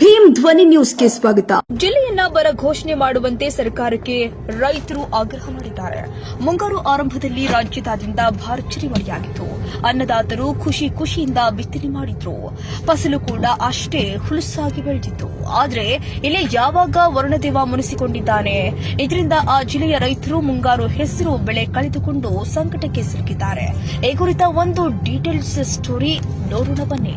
ಭೀಮ್ ಧ್ವನಿ ನ್ಯೂಸ್ಗೆ ಸ್ವಾಗತ. ಜಿಲ್ಲೆಯನ್ನ ಬರ ಘೋಷಣೆ ಮಾಡುವಂತೆ ಸರ್ಕಾರಕ್ಕೆ ರೈತರು ಆಗ್ರಹ ಮಾಡಿದ್ದಾರೆ. ಮುಂಗಾರು ಆರಂಭದಲ್ಲಿ ರಾಜ್ಯದಾದ್ಯಂತ ಭರ್ಜರಿ ಮಳೆಯಾಗಿತ್ತು ಅನ್ನದಾತರು ಖುಷಿ ಖುಷಿಯಿಂದ ಬಿತ್ತನೆ ಮಾಡಿದ್ರು. ಫಸಲು ಕೂಡ ಅಷ್ಟೇ ಹುಲುಸಾಗಿ ಬೆಳೆದಿತ್ತು. ಆದ್ರೆ ಇಲ್ಲಿ ಯಾವಾಗ ವರುಣದೇವ ಮುನಿಸಿಕೊಂಡಿದ್ದಾನೆ? ಇದರಿಂದ ಆ ಜಿಲ್ಲೆಯ ರೈತರು ಮುಂಗಾರು ಹೆಸರು ಬೆಳೆ ಕಳೆದುಕೊಂಡು ಸಂಕಟಕ್ಕೆ ಸಿಲುಕಿದ್ದಾರೆ. ಈ ಕುರಿತ ಒಂದು ಡೀಟೇಲ್ಸ್ ಸ್ಟೋರಿ ನೋಡೋಣ ಬನ್ನಿ.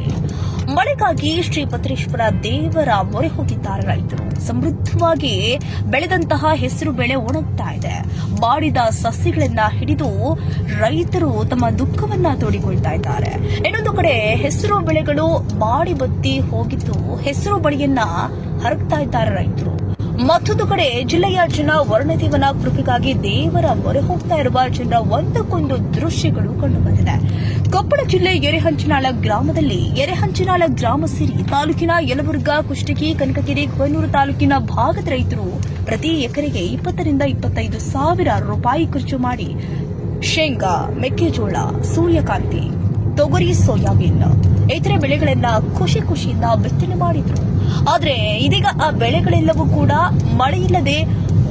ಮಳೆಗಾಗಿ ಶ್ರೀ ಭದ್ರೇಶ್ವರ ದೇವರ ಮೊರೆ ಹೋಗಿದ್ದಾರೆ ರೈತರು. ಸಮೃದ್ಧವಾಗಿ ಬೆಳೆದಂತಹ ಹೆಸರು ಬೆಳೆ ಒಣಗ್ತಾ ಇದೆ. ಬಾಡಿದ ಸಸ್ಯಗಳನ್ನ ಹಿಡಿದು ರೈತರು ತಮ್ಮ ದುಃಖವನ್ನ ತೋಡಿಕೊಳ್ತಾ ಇದ್ದಾರೆ. ಇನ್ನೊಂದು ಕಡೆ ಹೆಸರು ಬೆಳೆಗಳು ಬಾಡಿ ಬತ್ತಿ ಹೋಗಿದ್ದು ಹೆಸರು ಬಳಿಯನ್ನ ಹರಗ್ತಾ ಇದ್ದಾರೆ ರೈತರು. ಮತ್ತೊಂದು ಕಡೆ ಜಿಲ್ಲೆಯ ಜನ ವರ್ಣದೇವನ ಕೃಪೆಗಾಗಿ ದೇವರ ಮೊರೆ ಹೋಗ್ತಾ ಇರುವ ಜನರ ಒಂದಕ್ಕೊಂದು ದೃಶ್ಯಗಳು ಕಂಡುಬಂದಿದೆ ಕೊಪ್ಪಳ ಜಿಲ್ಲೆ ಎರೆಹಂಚಿನಾಳ ಗ್ರಾಮದಲ್ಲಿ ಎರೆಹಂಚಿನಾಳ ಗ್ರಾಮ ಸೇರಿ ತಾಲೂಕಿನ ಯಲಬುರ್ಗಾ, ಕುಷ್ಟಗಿ, ಕನಕಗಿರಿ, ಕೊಯ್ನೂರು ತಾಲೂಕಿನ ಭಾಗದ ರೈತರು ಪ್ರತಿ ಎಕರೆಗೆ ಇಪ್ಪತ್ತರಿಂದ ಇಪ್ಪತ್ತೈದು ಸಾವಿರ ರೂಪಾಯಿ ಖರ್ಚು ಮಾಡಿ ಶೇಂಗಾ, ಮೆಕ್ಕೆಜೋಳ, ಸೂರ್ಯಕಾಂತಿ, ತೊಗರಿ, ಸೋಯಾಬೀನ್, ಇತರೆ ಬೆಳೆಗಳನ್ನ ಖುಷಿ ಖುಷಿಯಿಂದ ಬಿತ್ತನೆ ಮಾಡಿದ್ರು. ಆದ್ರೆ ಇದೀಗ ಆ ಬೆಳೆಗಳೆಲ್ಲವೂ ಕೂಡ ಮಳೆಯಿಲ್ಲದೆ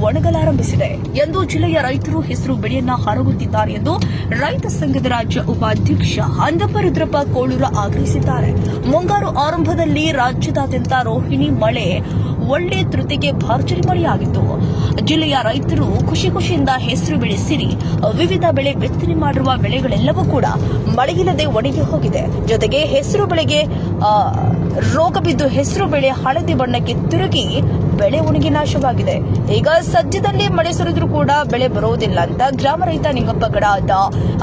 ಒಣಗಲಾರಂಭಿಸಿದೆ ಎಂದು ಜಿಲ್ಲೆಯ ರೈತರು ಹೆಸರು ಬೆಳೆಯನ್ನ ಹರಗುತ್ತಿದ್ದಾರೆ ಎಂದು ರೈತ ಸಂಘದ ರಾಜ್ಯ ಉಪಾಧ್ಯಕ್ಷ ಅಂದಪ್ಪ ರುದ್ರಪ್ಪ ಕೋಳೂರ ಆಗ್ರಹಿಸಿದ್ದಾರೆ. ಮುಂಗಾರು ಆರಂಭದಲ್ಲಿ ರಾಜ್ಯದಾದ್ಯಂತ ರೋಹಿಣಿ ಮಳೆ ಒಳ್ಳೆ ತೃತಿಗೆ ಭರ್ಜರಿ ಮಳೆಯಾಗಿತ್ತು ಜಿಲ್ಲೆಯ ರೈತರು ಖುಷಿ ಖುಷಿಯಿಂದ ಹೆಸರು ಬೆಳೆಸಿರಿ. ವಿವಿಧ ಬೆಳೆ ಬಿತ್ತನೆ ಮಾಡಿರುವ ಬೆಳೆಗಳೆಲ್ಲವೂ ಕೂಡ ಮಳೆಯಿಲ್ಲದೆ ಒಣಗಿ ಹೋಗಿದೆ. ಜೊತೆಗೆ ಹೆಸರು ಬೆಳೆಗೆ ರೋಗ ಬಿದ್ದು ಹೆಸರು ಬೆಳೆ ಹಳದಿ ಬಣ್ಣಕ್ಕೆ ತಿರುಗಿ ಬೆಳೆ ಉಣಗಿ ನಾಶವಾಗಿದೆ. ಈಗ ಸದ್ಯದಲ್ಲಿ ಮಳೆ ಸುರಿದ್ರೂ ಕೂಡ ಬೆಳೆ ಬರೋದಿಲ್ಲ ಅಂತ ಗ್ರಾಮ ರೈತ ನಿಂಗಪ್ಪ ಗಡಾದ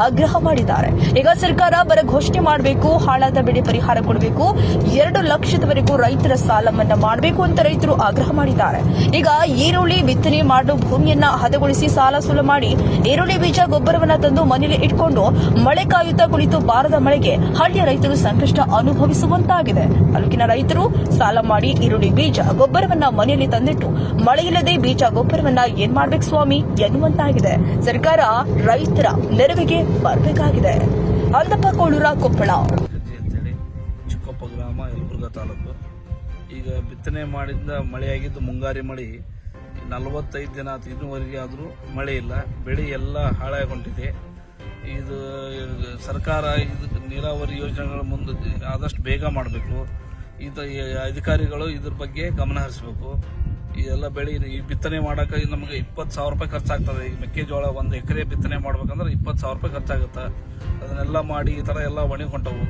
ಆಗ್ರಹ ಮಾಡಿದ್ದಾರೆ. ಈಗ ಸರ್ಕಾರ ಬರ ಘೋಷಣೆ ಮಾಡಬೇಕು, ಹಾಳಾದ ಬೆಳೆ ಪರಿಹಾರ ಕೊಡಬೇಕು, ಎರಡು ಲಕ್ಷದವರೆಗೂ ರೈತರ ಸಾಲ ಮನ್ನಾ ಮಾಡಬೇಕು ಅಂತ ರೈತರು ಆಗ್ರಹ ಮಾಡಿದ್ದಾರೆ. ಈಗ ಈರುಳ್ಳಿ ಬಿತ್ತನೆ ಮಾಡಲು ಭೂಮಿಯನ್ನ ಹದಗೊಳಿಸಿ ಸಾಲ ಸುಲ ಮಾಡಿ ಈರುಳ್ಳಿ ಬೀಜ ಗೊಬ್ಬರವನ್ನ ತಂದು ಮನೆಯಲ್ಲಿ ಇಟ್ಕೊಂಡು ಮಳೆ ಕಾಯುತ್ತಾ ಕುಳಿತು ಬಾರದ ಮಳೆಗೆ ಹಳ್ಳಿಯ ರೈತರು ಸಂಕಷ್ಟ ಅನುಭವಿಸುವಂತಾಗಿದೆ. ತಾಲೂಕಿನ ರೈತರು ಸಾಲ ಮಾಡಿ ಈರುಳ್ಳಿ ಬೀಜ ಗೊಬ್ಬರವನ್ನ ಮನೆಯಲ್ಲಿ ತಂದಿಟ್ಟು ಮಳೆ ಇಲ್ಲದೆ ಬೀಜ ಗೊಬ್ಬರವನ್ನ ಏನ್ ಮಾಡ್ಬೇಕು ಸ್ವಾಮಿ ಎನ್ನುವಂತಾಗಿದೆ. ಸರ್ಕಾರ ರೈತರ ನೆರವಿಗೆ ಬರಬೇಕಾಗಿದೆ. ಅಂದಪ್ಪ ಕೋಳೂರ ಕೊಪ್ಪಳ. ಚಿಕ್ಕಪ್ಪ ಗ್ರಾಮ, ಯಲಬುರ್ಗಾ ತಾಲೂಕು. ಈಗ ಬಿತ್ತನೆ ಮಾಡಿದ್ದ ಮಳೆಯಾಗಿದ್ದು ಮುಂಗಾರಿ ಮಳೆ. ನಲವತ್ತೈದು ದಿನ ಆಯ್ತು, ಇನ್ನೂವರೆಗೆ ಆದರೂ ಮಳೆ ಇಲ್ಲ. ಬೆಳೆ ಎಲ್ಲ ಹಾಳಾಗೊಂಡಿದೆ ಇದು ಸರ್ಕಾರ ಇದು ನೀರಾವರಿ ಯೋಜನೆಗಳ ಮುಂದೆ ಆದಷ್ಟು ಬೇಗ ಮಾಡಬೇಕು. ಇದು ಈ ಅಧಿಕಾರಿಗಳು ಇದ್ರ ಬಗ್ಗೆ ಗಮನ ಹರಿಸಬೇಕು. ಈ ಎಲ್ಲ ಬೆಳೆ ಈ ಬಿತ್ತನೆ ಮಾಡಕ್ಕೆ ನಮಗೆ ಇಪ್ಪತ್ತು ಸಾವಿರ ರೂಪಾಯಿ ಖರ್ಚಾಗ್ತದೆ. ಈಗ ಮೆಕ್ಕೆಜೋಳ ಒಂದು ಎಕರೆ ಬಿತ್ತನೆ ಮಾಡ್ಬೇಕಂದ್ರೆ ಇಪ್ಪತ್ತು ಸಾವಿರ ರೂಪಾಯಿ ಖರ್ಚಾಗುತ್ತೆ. ಅದನ್ನೆಲ್ಲ ಮಾಡಿ ಈ ಥರ ಎಲ್ಲ ಒಣಗಿ ಹೊಂಟವು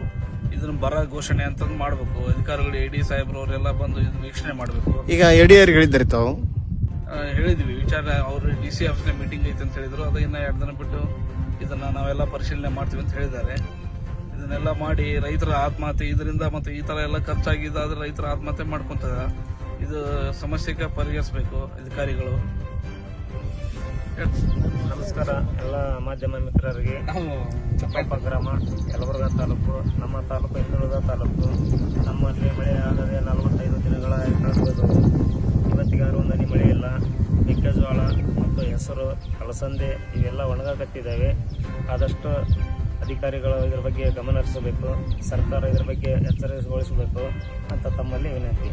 ಇದನ್ನ ಬರ ಘೋಷಣೆ ಅಂತಂದು ಮಾಡಬೇಕು. ಅಧಿಕಾರಿಗಳು ಎ ಡಿ ಸಾಹೇಬ್ರವರೆಲ್ಲ ಬಂದು ಇದನ್ನ ವೀಕ್ಷಣೆ ಮಾಡಬೇಕು. ಈಗ ಎಡಿ ಅವ್ರಿಗೆ ಹೇಳಿದ್ದಾರೆ ತಾವು? ಹೇಳಿದ್ವಿ. ವಿಚಾರ ಅವರು ಡಿ ಸಿ ಆಫೀಸ್ನ ಮೀಟಿಂಗ್ ಐತೆ ಅಂತ ಹೇಳಿದ್ರು. ಅದು ಇನ್ನೂ ಎರಡು ದಿನ ಬಿಟ್ಟು ಇದನ್ನು ನಾವೆಲ್ಲ ಪರಿಶೀಲನೆ ಮಾಡ್ತೀವಿ ಅಂತ ಹೇಳಿದ್ದಾರೆ. ಇದನ್ನೆಲ್ಲ ಮಾಡಿ ರೈತರ ಆತ್ಮಹತ್ಯೆ ಇದರಿಂದ ಮತ್ತೆ ಈ ತರ ಎಲ್ಲ ಖರ್ಚಾಗಿದ್ದಾದ್ರೆ ರೈತರ ಆತ್ಮಹತ್ಯೆ ಮಾಡ್ಕೊಂತಾರೆ. ಇದು ಸಮಸ್ಯೆಗೆ ಪರಿಹರಿಸಬೇಕು ಅಧಿಕಾರಿಗಳು. ನಮಸ್ಕಾರ. ಎಲ್ಲ ಮಾಧ್ಯಮ ಮಿತ್ರರಿಗೆ. ಚಪ್ಪಪ್ಪ ಗ್ರಾಮ ಯಲಬುರ್ಗ ತಾಲೂಕು ನಮ್ಮ ತಾಲೂಕು ಹಿಂದುಳಿದ ತಾಲೂಕು. ನಮ್ಮಲ್ಲಿ ಮಳೆ ಆದರೆ ನಲವತ್ತೈದು ದಿನಗಳ ಕಳೆದು ಇವತ್ತಿಗಾರು ಒಂದನಿ ಮಳೆ ಇಲ್ಲ. ಮೆಕ್ಕೆಜೋಳ ಮತ್ತು ಹೆಸರು ಅಲಸಂದೆ ಇವೆಲ್ಲ ಒಣಗಾಕತ್ತಿದ್ದಾವೆ. ಆದಷ್ಟು ಅಧಿಕಾರಿಗಳು ಇದರ ಬಗ್ಗೆ ಗಮನ ಹರಿಸಬೇಕು, ಸರ್ಕಾರ ಇದರ ಬಗ್ಗೆ ಎಚ್ಚರಿಸಿಗೊಳಿಸಬೇಕು ಅಂತ ತಮ್ಮಲ್ಲಿ ವಿನಂತಿ.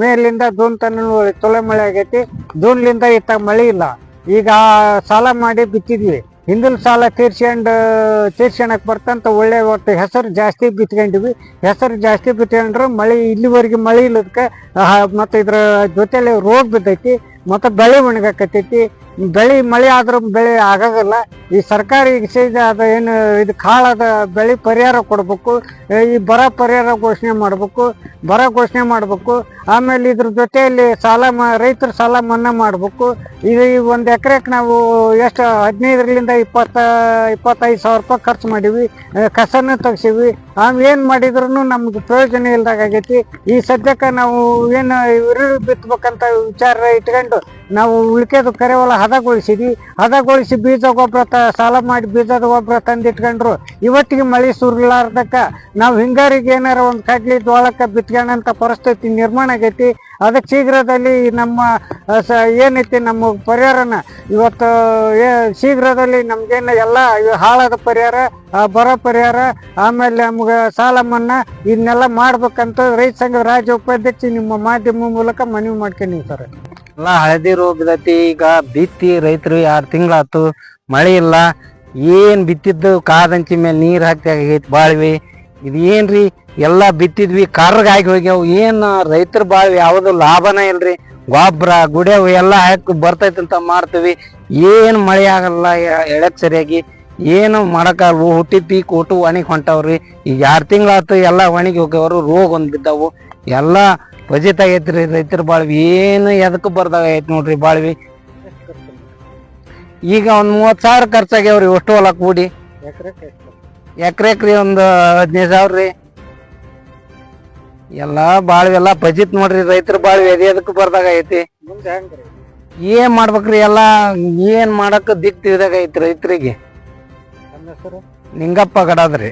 ಮೇಲಿಂದ ಜೂನ್ ತನ ತೊಲೆ ಮಳೆ ಆಗೈತಿ. ಜೂನ್ಲಿಂದ ಇತ್ತ ಮಳೆ ಇಲ್ಲ. ಈಗ ಸಾಲ ಮಾಡಿ ಬಿತ್ತಿದ್ವಿ. ಹಿಂದಿನ ಸಾಲ ತೀರ್ಸ್ಕೊಂಡು ತೀರ್ಸ್ಕೊಳಕ್ ಬರ್ತಂತ ಒಳ್ಳೆ ಒಟ್ಟು ಹೆಸರು ಜಾಸ್ತಿ ಬಿತ್ಕೊಂಡಿವಿ ಹೆಸರು ಜಾಸ್ತಿ ಬಿತ್ಕೊಂಡ್ರೆ ಮಳೆ ಇಲ್ಲಿವರೆಗೆ ಮಳೆ ಇಲ್ಲದಕ್ಕೆ ಮತ್ತೆ ಇದ್ರ ಜೊತೆಯಲ್ಲಿ ರೋಗ ಬಿದ್ದೈತಿ, ಮತ್ತೆ ಬೆಳೆ ಒಣಗಾಕತ್ತೈತಿ. ಬೆಳೆ ಮಳೆ ಆದ್ರೂ ಬೆಳೆ ಆಗೋದಿಲ್ಲ ಈ ಸರ್ಕಾರಿ ಅದ ಏನು ಇದು ಕಾಳದ ಬೆಳೆ ಪರಿಹಾರ ಕೊಡಬೇಕು. ಈ ಬರ ಪರಿಹಾರ ಘೋಷಣೆ ಮಾಡಬೇಕು. ಬರ ಘೋಷಣೆ ಮಾಡಬೇಕು. ಆಮೇಲೆ ಇದ್ರ ಜೊತೆಯಲ್ಲಿ ಸಾಲ ಮ, ರೈತರ ಸಾಲ ಮನ್ನಾ ಮಾಡಬೇಕು. ಇದು ಈ ಒಂದು ಎಕರೆಗೆ ನಾವು ಎಷ್ಟು, ಹದಿನೈದರಿಂದ ಇಪ್ಪತ್ತ, ಇಪ್ಪತ್ತೈದು ಸಾವಿರ ರೂಪಾಯಿ ಖರ್ಚು ಮಾಡೀವಿ. ಕಸನ ತೆಗ್ಸೀವಿ. ಆಮೇಲೆ ಏನು ಮಾಡಿದ್ರು ನಮ್ಗೆ ಪ್ರಯೋಜನ ಇಲ್ದಾಗ ಆಗೈತಿ ಈ ಸದ್ಯಕ್ಕೆ ನಾವು ಏನು ಈರುಳ್ಳಿ ಬಿತ್ತಬೇಕಂತ ವಿಚಾರ ಇಟ್ಕೊಂಡು ನಾವು ಉಳಿಕೆದು ಕರೆವಲ್ಲ ಹದಗೊಳಿಸಿದ್ವಿ. ಹದಗೊಳಿಸಿ ಬೀಜ ಗೊಬ್ಬರ ತ, ಸಾಲ ಮಾಡಿ ಬೀಜದ ಗೊಬ್ಬರ ತಂದಿಟ್ಕೊಂಡ್ರು. ಇವತ್ತಿಗೆ ಮಳೆ ಸುರ್ಲಾರ್ದಕ್ಕ ನಾವು ಹಿಂಗಾರಿಗೆ ಏನಾರ ಒಂದು ಕಡ್ಲಿ ಜೋಳಕ್ಕೆ ಬಿತ್ಕೊಂಡಂಥ ಪರಿಸ್ಥಿತಿ ನಿರ್ಮಾಣ ಆಗೈತಿ. ಅದಕ್ಕೆ ಶೀಘ್ರದಲ್ಲಿ ನಮ್ಮ ಸ, ಏನೈತಿ ನಮ್ಮ ಪರಿಹಾರನ ಇವತ್ತು, ಏ- ಶೀಘ್ರದಲ್ಲಿ ನಮ್ಗೇನು ಎಲ್ಲ ಹಾಳಾದ ಪರಿಹಾರ ಬರೋ ಪರಿಹಾರ, ಆಮೇಲೆ ನಮ್ಗೆ ಸಾಲ ಮನ್ನಾ ಇದನ್ನೆಲ್ಲ ಮಾಡ್ಬೇಕಂತ ರೈತ ಸಂಘದ ರಾಜ್ಯ ಉಪಾಧ್ಯಕ್ಷ ನಿಮ್ಮ ಮಾಧ್ಯಮ ಮೂಲಕ ಮನವಿ ಮಾಡ್ಕೊಂಡೀವಿ ಸರ್. ಎಲ್ಲ ಹಳದಿ ರೋಗ ಬಿದ್ದೈತಿ ಈಗ ಬಿತ್ತಿ ರೈತರು ಎರಡು ತಿಂಗಳಾತು ಮಳೆ ಇಲ್ಲ. ಏನ್ ಬಿತ್ತಿದ್ದು ಕಾದಂಚಿ ಮೇಲೆ ನೀರ್ ಹಾಕ್ತಿ ಆಗೈತಿ ಬಾಳ್ವಿ. ಇದು ಏನ್ರಿ? ಎಲ್ಲಾ ಬಿತ್ತಿದ್ವಿ ಕರ್ಗಾಗಿ ಹೋಗ್ಯಾವ. ಏನ್ ರೈತರ ಬಾಳ್ವಿ, ಯಾವ್ದು ಲಾಭನ ಇಲ್ರಿ? ಗೊಬ್ಬರ ಗುಡ್ಯಾವು ಎಲ್ಲ ಹಾಕಿ ಬರ್ತೈತಿ ಅಂತ ಮಾಡ್ತೀವಿ. ಏನ್ ಮಳೆ ಆಗಲ್ಲ ಎಳಕ್ ಸರಿಯಾಗಿ. ಏನು ಮಾಡಕ್ಕಾಗಲ್ವು, ಹುಟ್ಟಿ ಪೀಕ್ ಒಟ್ಟು ಒಣಗಿ ಹೊಂಟಾವ್ರಿ. ಈಗ ಎರಡು ತಿಂಗಳಾತು ಎಲ್ಲ ಒಣಗಿ ಹೋಗ್ಯವರು, ರೋಗ ಒಂದ್ ಬಿದ್ದವು. ಎಲ್ಲಾ ಫಜಿತ್ ಆಗೈತ್ರಿ ರೈತರ ಬಾಳ್ವಿ. ಏನು ಎದಕ್ಕೆ ಬರ್ದಾಗ ಐತಿ ನೋಡ್ರಿ ಬಾಳ್ವಿ. ಈಗ ಒಂದ್ ಮೂವತ್ ಸಾವಿರ ಖರ್ಚಾಗ್ಯಾವ್ರಿ ಅಷ್ಟು ಹೊಲ ಕೂಡಿ. ಎಕ್ರೆಕ್ರಿ ಒಂದು ಹದಿನೈದು ಸಾವಿರ ರೀ. ಎಲ್ಲಾ ಬಾಳ್ವಿ ಎಲ್ಲಾ ಪಜಿತ್ ನೋಡ್ರಿ ರೈತರ ಬಾಳ್ವಿ ಎದೆ ಎದಕ್ಕೆ ಬರ್ದಾಗ ಐತಿ ಏನ್ ಮಾಡ್ಬೇಕ್ರಿ ಎಲ್ಲಾ ಏನ್ ಮಾಡಕ್ ದಿಕ್ ತಿಳಿದಾಗ ಐತಿ ರೈತರಿಗೆ. ನಿಂಗಪ್ಪ ಗಡಾದ್ರಿ.